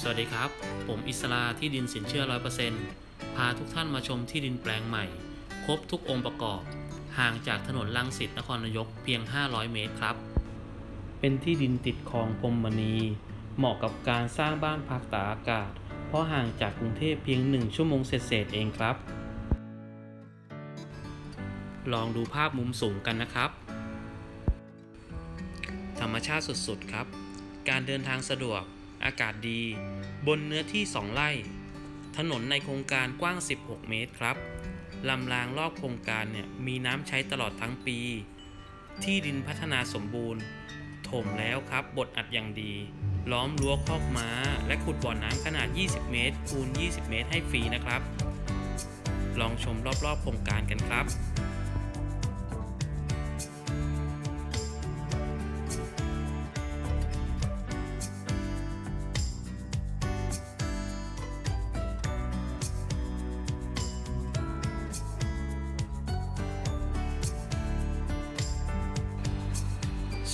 สวัสดีครับ ผมอิสลาที่ดินสินเชื่อ 100%พาทุกท่านมาชมที่ดินแปลงใหม่ ครบทุกองค์ประกอบ ห่างจากถนนลังสิตนครนายกเพียง 500 เมตรครับ เป็นที่ดินติดคลองพรหมณี เหมาะกับการสร้างบ้านพักตากอากาศ เพราะห่างจากกรุงเทพเพียง 1 ชั่วโมงเศษๆเองครับ ลองดูภาพมุมสูงกันนะครับ ธรรมชาติสุดๆครับ การเดินทางสะดวก อากาศดี บนเนื้อที่ 2 ไร่ ถนนในโครงการกว้าง 16 เมตรครับลำรางรอบโครงการเนี่ยมีน้ำใช้ตลอดทั้งปี ที่ดินพัฒนาสมบูรณ์ ถมแล้วครับบดอัดอย่างดี ล้อมรั้วคอกม้า และขุดบ่อน้ำขนาด 20 เมตรคูณ 20 เมตรให้ฟรีนะครับ ลองชมรอบๆโครงการกันครับ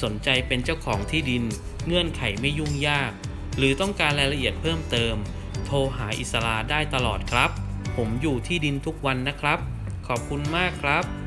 สนใจเป็นเจ้าของที่ดิน เงื่อนไขไม่ยุ่งยาก หรือต้องการรายละเอียดเพิ่มเติม โทรหาอิสราได้ตลอดครับ ผมอยู่ที่ดินทุกวันนะครับ ขอบคุณมากครับ